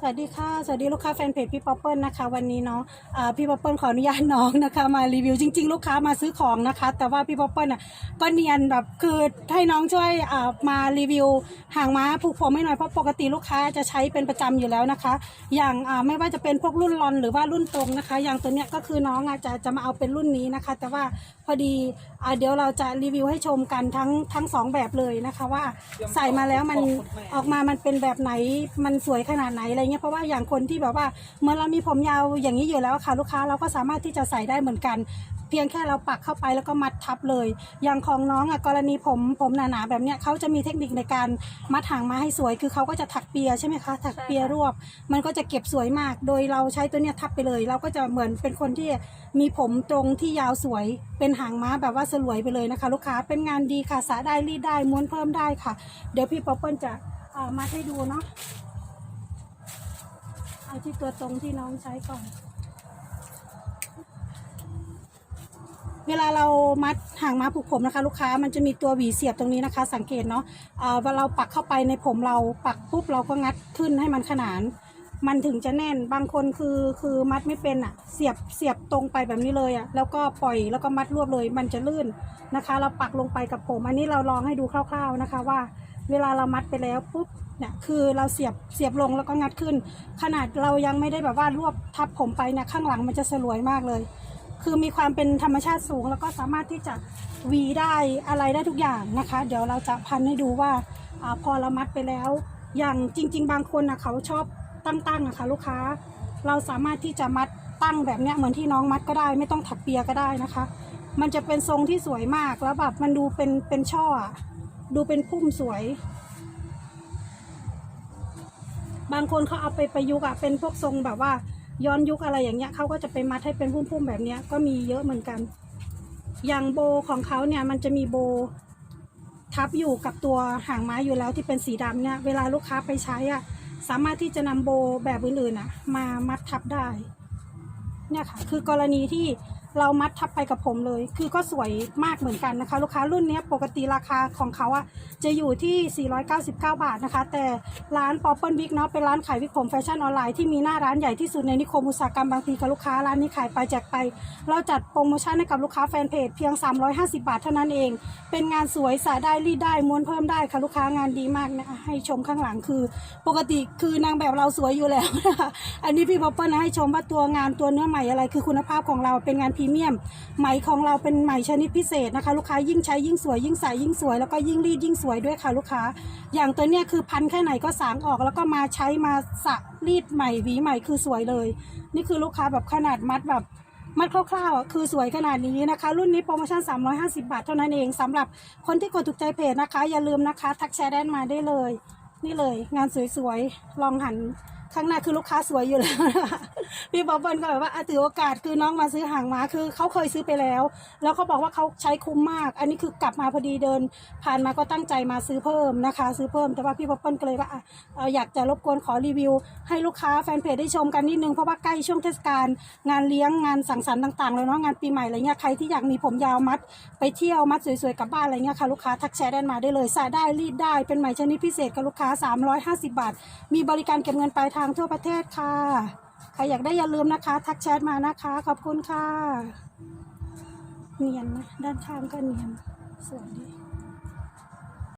สวัสดีค่ะ สวัสดีลูกค้าแฟนเพจพี่ป๊อปเปิลนะคะ วันนี้เนาะอ่าพี่ป๊อปเปิลขออนุญาตน้องนะคะ มารีวิวจริง ๆ ลูกค้ามาซื้อของนะคะ แต่ว่าพี่ป๊อปเปิลอะก็เนียนแบบคือให้น้องช่วยมารีวิวห่างม้าผูกผมให้หน่อยเพราะปกติลูกค้าจะใช้เป็นประจำอยู่แล้วนะคะ อย่างไม่ว่าจะเป็นพวกรุ่นรอนหรือว่ารุ่นตรงนะคะ อย่างตัวเนี้ยก็คือน้องอาจจะจะมาเอาเป็นรุ่นนี้นะคะ แต่ว่าพอดีเดี๋ยวเราจะรีวิวให้ชมกันทั้งทั้งสองแบบเลยนะคะ ว่าใส่มาแล้วมันออกมามันเป็นแบบไหนมันสวยขนาดไหนอะไรเงี้ยเพราะว่าอย่างคนที่แบบว่าเมื่อเรามีผมยาวอย่างนี้อยู่แล้วค่ะ ลูกค้าเราก็สามารถที่จะใส่ได้เหมือนกัน เพียงแค่เราปักเข้าไปแล้วก็มัดทับเลย อย่างของน้องอะกรณีผมผมหนาๆแบบเนี้ยเขาจะมีเทคนิคในการมัดหางมาให้สวย คือเขาก็จะถักเปียใช่ไหมคะถักเปียรวบ มันก็จะเก็บสวยมาก โดยเราใช้ตัวเนี้ยทับไปเลย เราก็จะเหมือนเป็นคนที่มีผมตรงที่ยาวสวย เป็นหางม้าแบบว่าสลวยไปเลยนะคะ ลูกค้าเป็นงานดีค่ะสาได้รีดได้ม้วนเพิ่มได้ค่ะ เดี๋ยวพี่ป๊อปเปิลจะเอ่อมัดให้ดูเนาะ เอาที่ตัวตรงที่น้องใช้ก่อน เวลาเรามัดห่างมาผูกผมนะคะ ลูกค้ามันจะมีตัวหวีเสียบตรงนี้นะคะ สังเกตเนาะเอ่อเวลาเราปักเข้าไปในผมเราปักปุ๊บเราก็งัดขึ้นให้มันขนาน มันถึงจะแน่นบางคนคือคือมัดไม่เป็นอะ่ะ เสียบเสียบตรงไปแบบนี้เลยอะ่ะแล้วก็ปล่อยแล้วก็มัดรวบเลย มันจะลื่นนะคะ เราปักลงไปกับผม อันนี้เราลองให้ดูคร่าว ๆนะคะว่า เวลาเรามัดไปแล้วปุ๊บเนี่ยคือเราเสียบเสียบลงแล้วก็งัดขึ้น ขนาดเรายังไม่ได้แบบว่ารวบทับผมไปเนี่ยข้างหลังมันจะสลวยมากเลย คือมีความเป็นธรรมชาติสูง แล้วก็สามารถที่จะวีได้อะไรได้ทุกอย่างนะคะ เดี๋ยวเราจะพันให้ดูว่าอพอเรามัดไปแล้ว อย่างจริง ๆ บางคนนะเขาชอบตั้งๆอะคะลูกค้า เราสามารถที่จะมัดตั้งแบบเนี้ยเหมือนที่น้องมัดก็ได้ ไม่ต้องถักเปียก็ได้นะคะ มันจะเป็นทรงที่สวยมากแล้วแบบมันดูเป็นเป็นช่อ ดูเป็นพุ่มสวย บางคนเขาเอาไปประยุกต์อะเป็นพวกทรงแบบว่า ย้อนยุคอะไรอย่างเงี้ยเขาก็จะไปมัดให้เป็นพุ่มๆแบบเนี้ยก็มีเยอะเหมือนกัน อย่างโบของเขาเนี่ยมันจะมีโบทับอยู่กับตัวหางไม้อยู่แล้วที่เป็นสีดำเนี่ยเวลาลูกค้าไปใช้อะสามารถที่จะนำโบแบบอื่นๆอะมามัดทับได้ เนี่ยค่ะ คือกรณีที่ เรามัดทับไปกับผมเลย คือก็สวยมากเหมือนกันนะคะ ลูกค้ารุ่นนี้ปกติราคาของเขาอะจะอยู่ที่ 499 บาทนะคะ แต่ร้านป๊อปเปิลวิกเนาะเป็นร้านขายวิกผมแฟชั่นออนไลน์ที่มีหน้าร้านใหญ่ที่สุดในนิคมอุตสาหกรรมบางพีกับลูกค้าร้านนี้ขายไปแจกไป เราจัดโปรโมชั่นให้กับลูกค้าแฟนเพจเพียง 350 บาทเท่านั้นเอง เป็นงานสวยสายได้รีดได้ม้วนเพิ่มได้ค่ะลูกค้างานดีมากนะให้ชมข้างหลังคือ ปกติคือนางแบบเราสวยอยู่แล้วนะคะอันนี้พี่ป๊อปเปิลนะให้ชมว่าตัวงานตัวเนื้อใหม่อะไรคือคุณภาพของเราเป็นงานพรีเมียม ไหมของเราเป็นไหมชนิดพิเศษนะคะ ลูกค้ายิ่งใช้ยิ่งสวยยิ่งใสยิ่งสวย แล้วก็ยิ่งรีดยิ่งสวยด้วยค่ะลูกค้า อย่างตัวเนี้ยคือพันแค่ไหนก็สางออกแล้วก็มาใช้มาสระรีดใหม่หวีใหม่คือสวยเลย นี่คือลูกค้าแบบขนาดมัดแบบมัดคร่าวๆอะคือสวยขนาดนี้นะคะ รุ่นนี้โปรโมชั่น 350 บาทเท่านั้นเองสำหรับคนที่กดถูกใจเพจนะคะ อย่าลืมนะคะ ทักแชร์แดนมาได้เลย นี่เลย งานสวยๆ ลองหัน ข้างหน้าคือลูกค้าสวยอยู่แล้วนะคะพี่บ๊อบเบิ้ลก็แบบว่าอะถือโอกาสคือน้องมาซื้อหางม้าคือเขาเคยซื้อไปแล้ว แล้วเขาบอกว่าเขาใช้คุ้มมาก อันนี้คือกลับมาพอดีเดิน ผ่านมาก็ตั้งใจมาซื้อเพิ่มนะคะ ซื้อเพิ่มแต่ว่าพี่บ๊อบเบิ้ลก็เลยว่าอะอยากจะรบกวนขอรีวิว ให้ลูกค้าแฟนเพจได้ชมกันนิดนึงเพราะว่าใกล้ช่วงเทศกาลงานเลี้ยงงานสังสรรค์ต่างๆเลยเนาะงานปีใหม่อะไรเงี้ยใครที่อยากมีผมยาวมัด ไปเที่ยวมัดสวยๆกลับบ้านอะไรเงี้ยค่ะลูกค้าทักแชร์ได้มาได้เลยใส่ได้รีดได้เป็นไหมชนิดพิเศษกับลูกค้า 350 บาท มีบริการเก็บเงินปลายทางทั่วประเทศค่ะ ใครอยากได้อย่าลืมนะคะ ทักแชทมานะคะ ขอบคุณค่ะ เนียนนะด้านข้างก็เนียนสวยดี